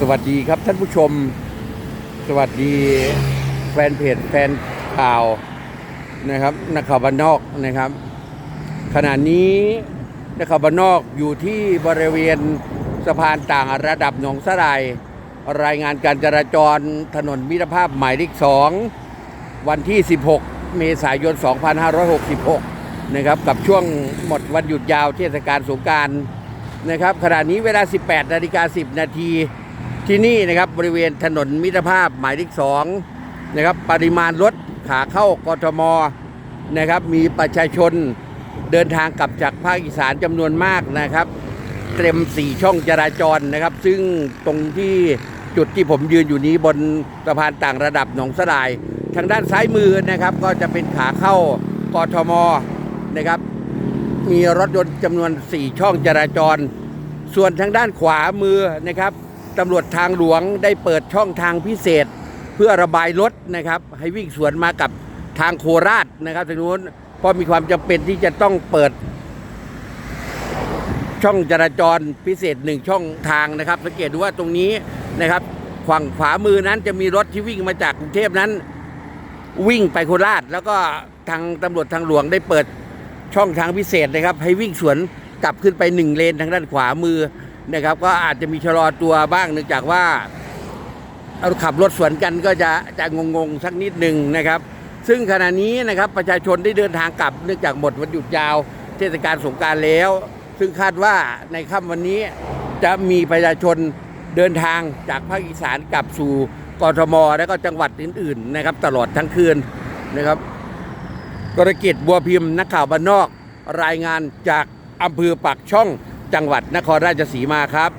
สวัสดีครับท่านผู้ชม สวัสดีแฟนเพจแฟนข่าวนะครับนักข่าวบ้านนอกนะครับ ขณะนี้นักข่าวบ้านนอกอยู่ที่บริเวณสะพานต่างระดับหนองสลายรายงานการจราจรถนนมิตรภาพหมายเลข2วันที่ 16 เมษายน 2566 นะครับกับช่วงหมดวันหยุดยาวเทศกาลสงการนะครับขณะนี้เวลา 18 นาฬิกา 10 นาที ที่นี่นะครับบริเวณถนนมิตรภาพหมายเลข2นะครับปริมาณรถขาเข้ากทมนะครับมีประชาชนเดินทางกลับจากภาคอีสานจำนวนมากนะครับ เต็มสี่ช่องจราจรนะครับ ซึ่งตรงที่จุดที่ผมยืนอยู่นี้บนสะพานต่างระดับหนองสลาย ทางด้านซ้ายมือนะครับ ก็จะเป็นขาเข้ากทมนะครับ มีรถยนต์จำนวน 4 ช่องจราจร ส่วนทางด้านขวามือนะครับ ตำรวจทางหลวงได้เปิดช่องทางพิเศษ เพื่อระบายรถนะครับ ให้วิ่งสวนมากับทางโคราชนะครับทางนู้นเพราะมีความจำเป็นที่จะต้องเปิด ช่องจราจรพิเศษหนึ่งช่องทางนะครับ สังเกตดูว่าตรงนี้นะครับฝั่งขวามือนั้นจะมีรถที่วิ่งมาจากกรุงเทพนั้น วิ่งไปโคราช แล้วก็ทางตำรวจทางหลวงได้เปิดช่องทางพิเศษนะครับ ให้วิ่งสวนกลับขึ้นไปหนึ่งเลนทางด้านขวามือ นะครับ ก็อาจจะมีชะลอตัวบ้างเนื่องจากว่าเอาขับรถสวนกันก็จะจะงงๆสักนิดหนึ่งนะครับ ซึ่งขณะนี้นะครับประชาชนได้เดินทางกลับเนื่องจากหมดวันหยุดยาวเทศกาลสงการแล้ว ซึ่งคาดว่าในค่ำวันนี้จะมีประชาชนเดินทางจากภาคอีสานกลับสู่กรทม และก็จังหวัดอื่น ๆ นะครับ ตลอดทั้งคืนนะครับกรกิจบัวพิมพ์นักข่าวบ้านนอก รายงานจากอำเภอปากช่อง จังหวัดนครราชสีมาครับ